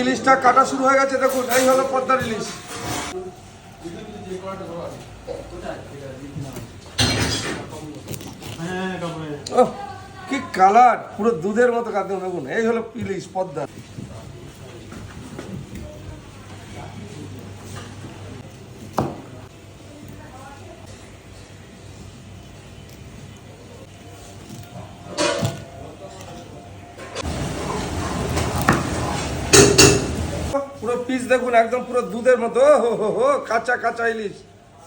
ইলিশটা কাটা শুরু হয়ে গেছে, দেখুন, এই হলো পদ্মার ইলিশ। কি কালার, পুরো দুধের মতো কাঁদে দেখুন, এই হলো ইলিশ পদ্মা পিস দেখুন, একদম পুরো দুধের মতো। হো হো হো, কাঁচা কাঁচা ইলিশ।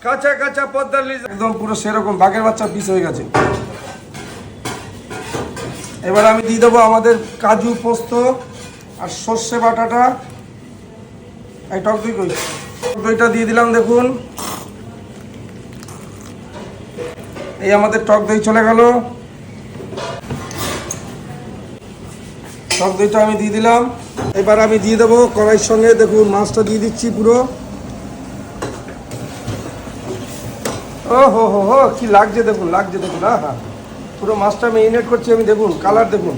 কাঁচা কাঁচা পদ্মার ইলিশ। একদম পুরো সেরকম, বাঘের বাচ্চা পিস হয়ে গেছে। এবার আমি দিয়ে দেবো আমাদের কাজু পোস্ত আর সর্ষে বাটাটা। এই টক দই কই? দইটা দিয়ে দিলাম, দেখুন। এই আমাদের টক দই চলে গেল। টক দইটা আমি দিয়ে দিলাম। এবার আমি দিয়ে দেবো কড়াইয়ের সঙ্গে, দেখুন, মাছটা দিয়ে দিচ্ছি পুরো। ও হো হো হো, কি লাগছে দেখুন লাগছে দেখুন হ্যাঁ হ্যাঁ পুরো মাছটা আমি মেরিনেট করছি, আমি দেখুন কালার দেখুন।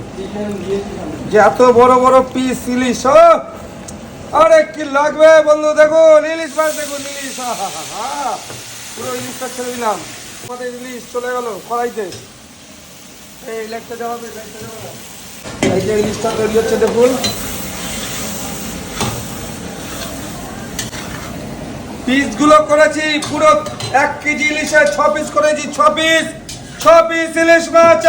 যে এত বড় বড় পিস ইলিশ, ও! আরে কি লাগবে বন্ধু, দেখুন, ইলিশ মাছ দেখুন, ইলিশ পুরো ইলিশটা ছেড়ে দিলাম। আমাদের ইলিশ চলে গেল কড়াইতে। এই লেগটা যাবে লেগটা এই যে ইলিশটা তৈরি হচ্ছে দেখুন। পিসগুলো করেছি পুরো এক কেজি ইলিশে ছ পিস করেছি, ছ পিস ছ পিস ইলিশ মাছ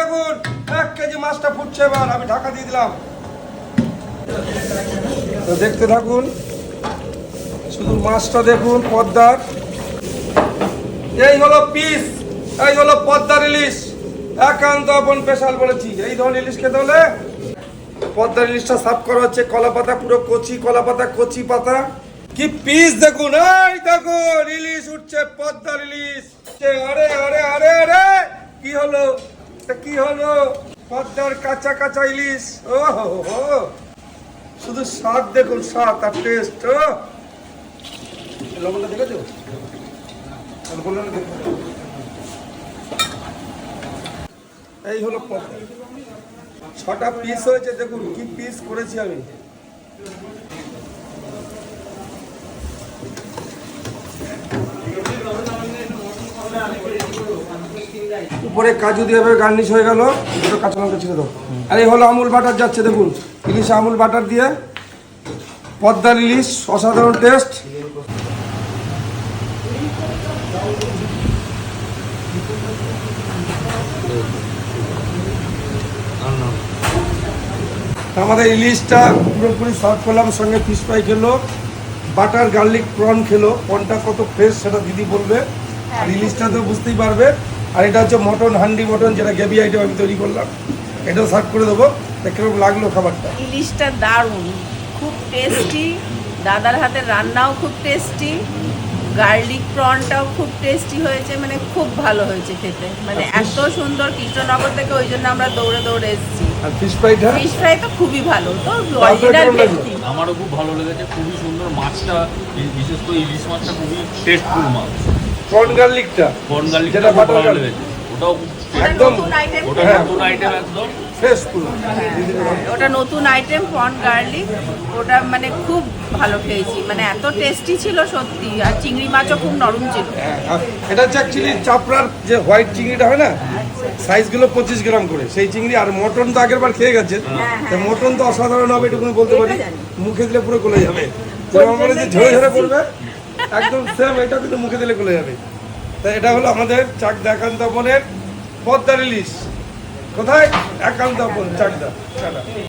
দেখুন। এক কেজি মাছটা ফুটছে এবার, আমি ঢাকা দিয়ে দিলাম। দেখতে থাকুন, শুধু মাছটা দেখুন, পদ্মার। এই হলো পিস এই হলো পদ্মার ইলিশ। একান্ত আপন স্পেশাল বলেছি। এই ধরনের ইলিশ খেতে হলে পদ্মার ইলিশটা সাফ করা হচ্ছে, কলা পাতা, পুরো কচি, কলা পাতা, কচি পাতা। কি পিস দেখুন? এই দেখুন, ইলিশ উঠছে, পদ্মার ইলিশ। আরে আরে আরে আরে! কি হলো? কি হলো? পদ্মার কাঁচা কাঁচা ইলিশ। ও হো হো। শুধু স্বাদ দেখুন, স্বাদ আর টেস্ট লবণটা দেখেছ? আর বললাম না এই হলো ছটা পিস হয়েছে, দেখুন কি পিস করেছি আমি। উপরে কাজু দিয়ে গার্নিশ হয়ে গেল, দুটো কাঁচা লঙ্কা ছিল দাও। আর এই হলো আমুল বাটার যাচ্ছে, দেখুন। ইলিশ আমুল বাটার দিয়ে পদ্মার ইলিশ, অসাধারণ টেস্ট আমাদের ইলিশটা পুরোপুরি সার্ভ করলাম সঙ্গে ফিশ ফ্রাই খেলো বাটার গার্লিক প্রন খেলো। প্রনটা কত ফ্রেশ সেটা দিদি বলবে। আর ইলিশটা তো বুঝতেই পারবে। আর এটা হচ্ছে মটন হান্ডি মটন যেটা গ্রেভি আইটেম আমি তৈরি করলাম। এটাও সার্ভ করে দেবো। কীরকম লাগল খাবারটা? ইলিশটা দারুণ। খুব টেস্টি দাদার হাতের রান্নাও খুব টেস্টি গার্লিক প্রনটাও খুব টেস্টি হয়েছে। মানে খুব ভালো হয়েছে খেতে। মানে এত সুন্দর কৃষ্ণনগর থেকে ওই জন্য আমরা দৌড়ে দৌড়ে এসেছি। আর ফিশ ফ্রাইটা ফিশ ফ্রাই তো খুবই ভালো তো অরিজিনাল টেস্টি আমারও খুব ভালো লেগেছে খুবই সুন্দর মাছটা বিশেষ করে ইলিশ মাছটা খুবই টেস্টফুল মাছ। গার্লিকটা ভালো লেগেছে। ওটাও একদম ওটা হ্যাঁ। নতুন আইটেম একদম। ফ্রেশ পুরো। ওটা নতুন আইটেম প্রন গার্লিক ওটা মানে খুব ভালো খেয়েছি। মানে এত টেস্টি ছিল সত্যি। আর চিংড়ি মাছও খুব নরম ছিল। হ্যাঁ, এটা হচ্ছে অ্যাকচুয়ালি চাপড়ার যে হোয়াইট চিংড়িটা হয় না সাইজগুলো পঁচিশ গ্রাম করে। সেই চিংড়ি আর মটন তো আগের বার খেয়ে গেছেন তো মটন তো অসাধারণ হবে এটুকুনি বলতে পারি। মুখে দিলে পুরো গলে যাবে। যেমন বলে যে ঝরে ঝরে পড়বে একদম সেম এটা কিন্তু মুখে দিলে গলে যাবে। তা এটা হলো আমাদের চাকদা একান্তপনের পদ্মার ইলিশ। কোথায়? একান্ত চাকদা চাকদা।